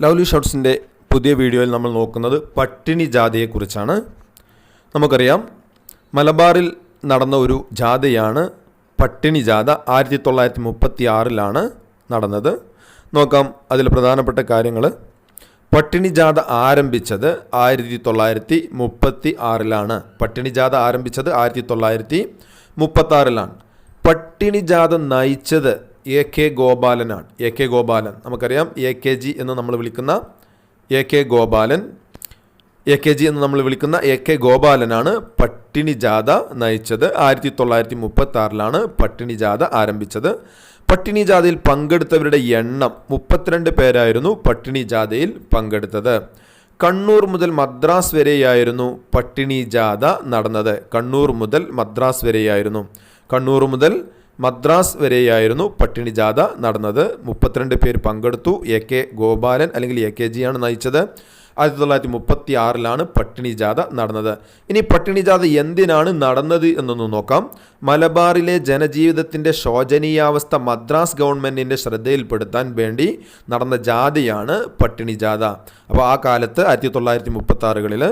Lovely ഷോട്ട്സിന്റെ പുതിയ വീഡിയോയിൽ നമ്മൾ നോക്കുന്നത് പട്ടിണി ജാഥയെക്കുറിച്ചാണ് നമുക്കറിയാം മലബാറിൽ നടന്ന ഒരു ജാഥയാണ് പട്ടിണി ജാഥ ആയിരത്തി തൊള്ളായിരത്തി മുപ്പത്തി ആറിലാണ് നടന്നത്. നോക്കാം അതിൽ പ്രധാനപ്പെട്ട കാര്യങ്ങൾ പട്ടിണി ജാഥ ആരംഭിച്ചത് ആയിരത്തി തൊള്ളായിരത്തി മുപ്പത്തി ആറിലാണ് പട്ടിണി ജാഥ ആരംഭിച്ചത് ആയിരത്തി തൊള്ളായിരത്തി മുപ്പത്തി ആറിലാണ് പട്ടിണി ജാഥ നയിച്ചത് A K ഗോപാലനാണ്. A K Gopalan. നമുക്കറിയാം എ കെ ജി എന്ന് നമ്മൾ വിളിക്കുന്ന A K Gopalan. A K G എന്ന് നമ്മൾ വിളിക്കുന്ന എ കെ ഗോപാലനാണ് പട്ടിണി ജാഥ നയിച്ചത്. ആയിരത്തി തൊള്ളായിരത്തി മുപ്പത്തി ആറിലാണ് പട്ടിണി ജാഥ ആരംഭിച്ചത്. പട്ടിണി ജാഥയിൽ പങ്കെടുത്തവരുടെ എണ്ണം മുപ്പത്തിരണ്ട് പേരായിരുന്നു പട്ടിണി ജാഥയിൽ പങ്കെടുത്തത്. കണ്ണൂർ മുതൽ മദ്രാസ് വരെയായിരുന്നു പട്ടിണി ജാഥ നടന്നത്. കണ്ണൂർ മുതൽ മദ്രാസ് വരെയായിരുന്നു. കണ്ണൂർ മുതൽ മദ്രാസ് വരെയായിരുന്നു പട്ടിണി ജാഥ നടന്നത്. മുപ്പത്തിരണ്ട് പേര് പങ്കെടുത്തു. എ കെ ഗോപാലൻ അല്ലെങ്കിൽ എ കെ ജിയാണ് നയിച്ചത്. ആയിരത്തി തൊള്ളായിരത്തി മുപ്പത്തി ആറിലാണ് പട്ടിണി ജാഥ നടന്നത്. ഇനി പട്ടിണി ജാഥ എന്തിനാണ് നടന്നത് എന്നൊന്ന് നോക്കാം. മലബാറിലെ ജനജീവിതത്തിന്റെ ശോചനീയാവസ്ഥ മദ്രാസ് ഗവൺമെന്റിന്റെ ശ്രദ്ധയിൽപ്പെടുത്താൻ വേണ്ടി നടന്ന ജാഥയാണ് പട്ടിണി ജാഥ. അപ്പോൾ ആ കാലത്ത് ആയിരത്തി തൊള്ളായിരത്തി മുപ്പത്തി ആറുകളിൽ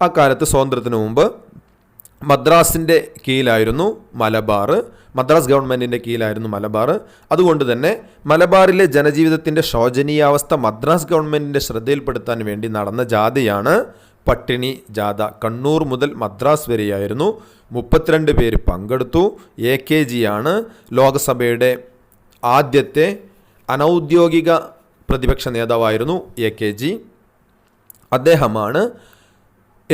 ആ കാലത്ത് സ്വാതന്ത്ര്യത്തിന് മുമ്പ് മദ്രാസിന്റെ കീഴിലായിരുന്നു മലബാർ. മദ്രാസ് ഗവൺമെന്റിന്റെ കീഴിലായിരുന്നു മലബാർ. അതുകൊണ്ട് തന്നെ മലബാറിലെ ജനജീവിതത്തിന്റെ ശോചനീയാവസ്ഥ മദ്രാസ് ഗവൺമെന്റിന്റെ ശ്രദ്ധയിൽപ്പെടുത്താൻ വേണ്ടി നടന്ന ജാഥയാണ് പട്ടിണി ജാഥ. കണ്ണൂർ മുതൽ മദ്രാസ് വരെയായിരുന്നു. മുപ്പത്തിരണ്ട് പേര് പങ്കെടുത്തു. എ കെ ജിയാണ് ലോകസഭയുടെ ആദ്യത്തെ അനൗദ്യോഗിക പ്രതിപക്ഷ നേതാവായിരുന്നു എ കെ ജി. അദ്ദേഹമാണ്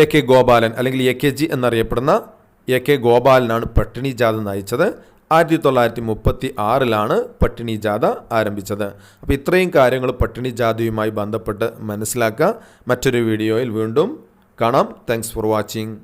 എ കെ ഗോപാലൻ അല്ലെങ്കിൽ എ കെ ജി എന്നറിയപ്പെടുന്ന എ കെ ഗോപാലനാണ് പട്ടിണി ജാഥ നയിച്ചത്. ആയിരത്തി തൊള്ളായിരത്തി മുപ്പത്തി ആറിലാണ് പട്ടിണി ജാഥ ആരംഭിച്ചത്. അപ്പോൾ ഇത്രയും കാര്യങ്ങൾ പട്ടിണി ജാഥയുമായി ബന്ധപ്പെട്ട് മനസ്സിലാക്കുക. മറ്റൊരു വീഡിയോയിൽ വീണ്ടും കാണാം. Thanks for watching